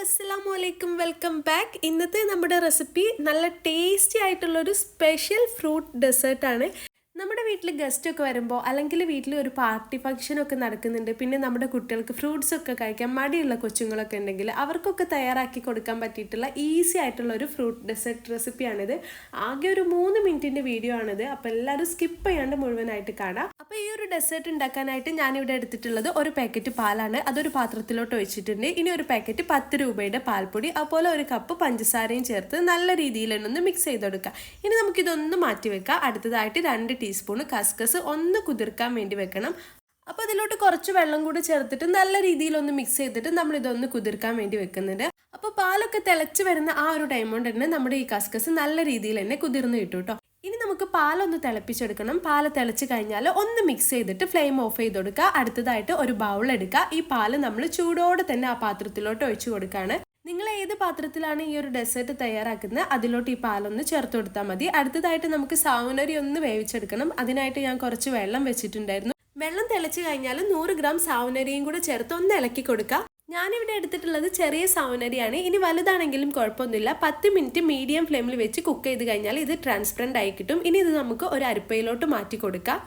അസ്സലാമു അലൈക്കും welcome back. ഇന്നത്തെ നമ്മുടെ റെസിപ്പി നല്ല ടേസ്റ്റി ആയിട്ടുള്ളൊരു സ്പെഷ്യൽ ഫ്രൂട്ട് ഡെസേർട്ടാണ് നമ്മുടെ വീട്ടിൽ ഗസ്റ്റ് ഒക്കെ വരുമ്പോൾ അല്ലെങ്കിൽ വീട്ടിൽ ഒരു പാർട്ടി ഫംഗ്ഷനൊക്കെ നടക്കുന്നുണ്ട്. പിന്നെ നമ്മുടെ കുട്ടികൾക്ക് ഫ്രൂട്ട്സ് ഒക്കെ കഴിക്കാൻ മടിയുള്ള കൊച്ചുങ്ങളൊക്കെ ഉണ്ടെങ്കിൽ അവർക്കൊക്കെ തയ്യാറാക്കി കൊടുക്കാൻ പറ്റിയിട്ടുള്ള ഈസി ആയിട്ടുള്ള ഒരു ഫ്രൂട്ട് ഡെസേർട്ട് റെസിപ്പിയാണിത്. ആകെ ഒരു മൂന്ന് മിനിറ്റിന്റെ വീഡിയോ ആണിത്. അപ്പോൾ എല്ലാവരും സ്കിപ്പ് ചെയ്യാണ്ട് മുഴുവനായിട്ട് കാണാം. അപ്പോൾ ഈ ഒരു ഡെസേർട്ട് ഉണ്ടാക്കാനായിട്ട് ഞാനിവിടെ എടുത്തിട്ടുള്ളത് ഒരു പാക്കറ്റ് പാലാണ്. അതൊരു പാത്രത്തിലോട്ട് ഒഴിച്ചിട്ടുണ്ട്. ഇനി ഒരു പാക്കറ്റ് പത്ത് രൂപയുടെ പാൽപ്പൊടി അതുപോലെ ഒരു കപ്പ് പഞ്ചസാരയും ചേർത്ത് നല്ല രീതിയിൽ ഒന്ന് മിക്സ് ചെയ്തെടുക്കുക ഇനി നമുക്കിതൊന്ന് മാറ്റി വെക്കാം. അടുത്തതായിട്ട് രണ്ട് ടീസ്പൂൺ കസ്കസ് ഒന്ന് കുതിർക്കാൻ വേണ്ടി വെക്കണം. അപ്പോൾ അതിലോട്ട് കുറച്ച് വെള്ളം കൂടി ചേർത്തിട്ട് നല്ല രീതിയിൽ ഒന്ന് മിക്സ് ചെയ്തിട്ട് നമ്മളിതൊന്ന് കുതിർക്കാൻ വേണ്ടി വെക്കുന്നുണ്ട്. അപ്പോൾ പാലൊക്കെ തിളച്ച് വരുന്ന ആ ഒരു ടൈം കൊണ്ട് തന്നെ നമ്മുടെ ഈ കസ്കസ് നല്ല രീതിയിൽ തന്നെ കുതിർന്ന് കിട്ടും കേട്ടോ നമുക്ക് പാലൊന്ന് തിളപ്പിച്ചെടുക്കണം. പാൽ തിളച്ച് കഴിഞ്ഞാൽ ഒന്ന് മിക്സ് ചെയ്തിട്ട് ഫ്ലെയിം ഓഫ് ചെയ്ത് കൊടുക്കുക അടുത്തതായിട്ട് ഒരു ബൗൾ എടുക്കുക. ഈ പാൽ നമ്മൾ ചൂടോടെ തന്നെ ആ പാത്രത്തിലോട്ട് ഒഴിച്ചു കൊടുക്കുകയാണ്. നിങ്ങൾ ഏത് പാത്രത്തിലാണ് ഈ ഒരു ഡെസേർട്ട് തയ്യാറാക്കുന്നത്? അതിലോട്ട് ഈ പാലൊന്ന് ചേർത്ത് കൊടുത്താൽ മതി. അടുത്തതായിട്ട് നമുക്ക് സാവനരി ഒന്ന് വേവിച്ചെടുക്കണം. അതിനായിട്ട് ഞാൻ കുറച്ച് വെള്ളം വെച്ചിട്ടുണ്ടായിരുന്നു. വെള്ളം തിളച്ച് കഴിഞ്ഞാൽ നൂറ് ഗ്രാം സാവനരിയും കൂടെ ചേർത്ത് ഒന്ന് ഇളക്കി കൊടുക്കുക. ഞാനിവിടെ എടുത്തിട്ടുള്ളത് ചെറിയ സൗനരിയാണ് ഇനി വലുതാണെങ്കിലും കുഴപ്പമൊന്നുമില്ല. പത്ത് മിനിറ്റ് മീഡിയം ഫ്ലെയിമിൽ വെച്ച് കുക്ക് ചെയ്ത് കഴിഞ്ഞാൽ ഇത് ട്രാൻസ്പെറന്റ് ആയി കിട്ടും. ഇനി ഇത് നമുക്ക് ഒരു അരിപ്പയിലോട്ട് മാറ്റി കൊടുക്കാം.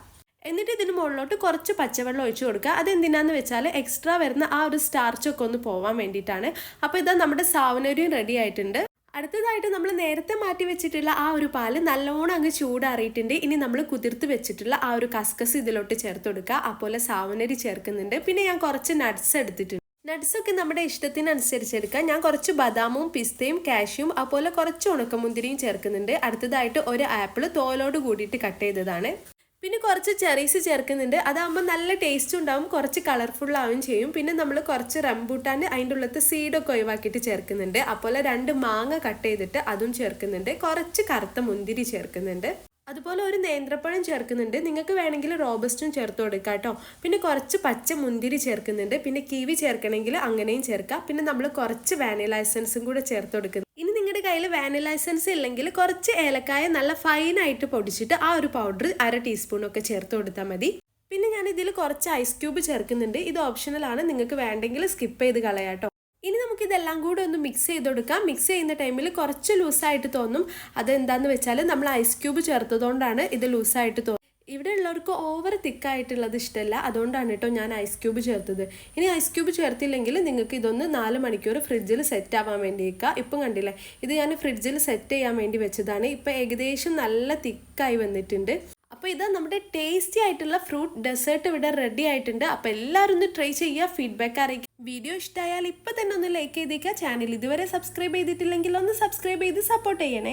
എന്നിട്ട് ഇതിന് മുകളിലോട്ട് കുറച്ച് പച്ചവെള്ളം ഒഴിച്ചു കൊടുക്കുക. അതെന്തിനാന്ന് വെച്ചാൽ എക്സ്ട്രാ വരുന്ന ആ ഒരു സ്റ്റാർച്ചൊക്കെ ഒന്ന് പോവാൻ വേണ്ടിയിട്ടാണ്. അപ്പോൾ ഇതാ നമ്മുടെ സാവനരിയും റെഡി ആയിട്ടുണ്ട്. അടുത്തതായിട്ട് നമ്മൾ നേരത്തെ മാറ്റി വെച്ചിട്ടുള്ള ആ ഒരു പാൽ നല്ലോണം അങ്ങ് ചൂടാറിയിട്ടുണ്ട്. ഇനി നമ്മൾ കുതിർത്ത് വെച്ചിട്ടുള്ള ആ ഒരു കസ്കസ് ഇതിലോട്ട് ചേർത്ത് കൊടുക്കുക. അതുപോലെ സാവനരി ചേർക്കുന്നുണ്ട്. പിന്നെ ഞാൻ കുറച്ച് നട്ട്സ് എടുത്തിട്ടുണ്ട്. നട്ട്സ് ഒക്കെ നമ്മുടെ ഇഷ്ടത്തിനനുസരിച്ച് എടുക്കാം. ഞാൻ കുറച്ച് ബദാമും പിസ്തയും കാഷ്യും അതുപോലെ കുറച്ച് ഉണക്കമുന്തിരിയും ചേർക്കുന്നുണ്ട്. അടുത്തതായിട്ട് ഒരു ആപ്പിൾ തോലോട് കൂടിയിട്ട് കട്ട് ചെയ്തതാണ്. പിന്നെ കുറച്ച് ചെറീസ് ചേർക്കുന്നുണ്ട്. അതാകുമ്പോൾ നല്ല ടേസ്റ്റ് ഉണ്ടാവും കുറച്ച് കളർഫുൾ ആവുകയും ചെയ്യും. പിന്നെ നമ്മൾ കുറച്ച് റംബൂട്ടാൻ അതിന്റെ ഉള്ളത്തെ സീഡൊക്കെ ഒഴിവാക്കിയിട്ട് ചേർക്കുന്നുണ്ട്. അതുപോലെ രണ്ട് മാങ്ങ കട്ട് ചെയ്തിട്ട് അതും ചേർക്കുന്നുണ്ട്. കുറച്ച് കറുത്ത മുന്തിരി ചേർക്കുന്നുണ്ട്. അതുപോലെ ഒരു നേന്ത്രപ്പഴം ചേർക്കുന്നുണ്ട്. നിങ്ങൾക്ക് വേണമെങ്കിൽ റോബസ്റ്റും ചേർത്ത് കൊടുക്കാം കേട്ടോ. പിന്നെ കുറച്ച് പച്ച മുന്തിരി ചേർക്കുന്നുണ്ട്. പിന്നെ കിവി ചേർക്കണമെങ്കിൽ അങ്ങനെയും ചേർക്കാം. പിന്നെ നമ്മൾ കുറച്ച് വാനില എസൻസും കൂടെ ചേർത്ത് കൊടുക്കുന്നു. ഇനി നിങ്ങളുടെ കയ്യിൽ വാനില എസൻസ് ഇല്ലെങ്കിൽ കുറച്ച് ഏലക്കായ നല്ല ഫൈനായിട്ട് പൊടിച്ചിട്ട് ആ ഒരു പൗഡർ അര ടീസ്പൂൺ ഒക്കെ ചേർത്ത് കൊടുത്താൽ മതി. പിന്നെ ഞാൻ ഇതിൽ കുറച്ച് ഐസ് ക്യൂബ് ചേർക്കുന്നുണ്ട്. ഇത് ഓപ്ഷണലാണ് നിങ്ങൾക്ക് വേണ്ടെങ്കിൽ സ്കിപ്പ് ചെയ്ത് കളയാട്ടോ ഇനി നമുക്കിതെല്ലാം കൂടെ ഒന്ന് മിക്സ് ചെയ്ത് കൊടുക്കാം മിക്സ് ചെയ്യുന്ന ടൈമിൽ കുറച്ച് ലൂസായിട്ട് തോന്നും. അതെന്താന്ന് വെച്ചാൽ നമ്മൾ ഐസ് ക്യൂബ് ചേർത്തതുകൊണ്ടാണ് ഇത് ലൂസായിട്ട് തോന്നും ഇവിടെ ഉള്ളവർക്ക് ഓവർ തിക്കായിട്ടുള്ളത് ഇഷ്ടമല്ല അതുകൊണ്ടാണ് കേട്ടോ ഞാൻ ഐസ് ക്യൂബ് ചേർത്തത്. ഇനി ഐസ് ക്യൂബ് ചേർത്തില്ലെങ്കിൽ നിങ്ങൾക്ക് ഇതൊന്ന് നാല് മണിക്കൂർ ഫ്രിഡ്ജിൽ സെറ്റ് ആവാൻ വേണ്ടി വെക്കുക ഇപ്പം കണ്ടില്ലേ? ഇത് ഞാൻ ഫ്രിഡ്ജിൽ സെറ്റ് ചെയ്യാൻ വേണ്ടി വെച്ചതാണ്. ഇപ്പം ഏകദേശം നല്ല തിക്കായി വന്നിട്ടുണ്ട്. അപ്പോൾ ഇത് നമ്മുടെ ടേസ്റ്റി ആയിട്ടുള്ള ഫ്രൂട്ട് ഡെസേർട്ട് ഇവിടെ റെഡി ആയിട്ടുണ്ട്. അപ്പോൾ എല്ലാവരും ഒന്ന് ട്രൈ ചെയ്യുക ഫീഡ്ബാക്ക് അറിയിക്കുക. വീഡിയോ ഇഷ്ടമായാൽ ഇപ്പൊ തന്നെ ഒന്ന് ലൈക്ക് ചെയ്തേക്കുക. ചാനൽ ഇതുവരെ സബ്സ്ക്രൈബ് ചെയ്തിട്ടില്ലെങ്കിൽ ഒന്ന് സബ്സ്ക്രൈബ് ചെയ്ത് സപ്പോർട്ട് ചെയ്യണേ.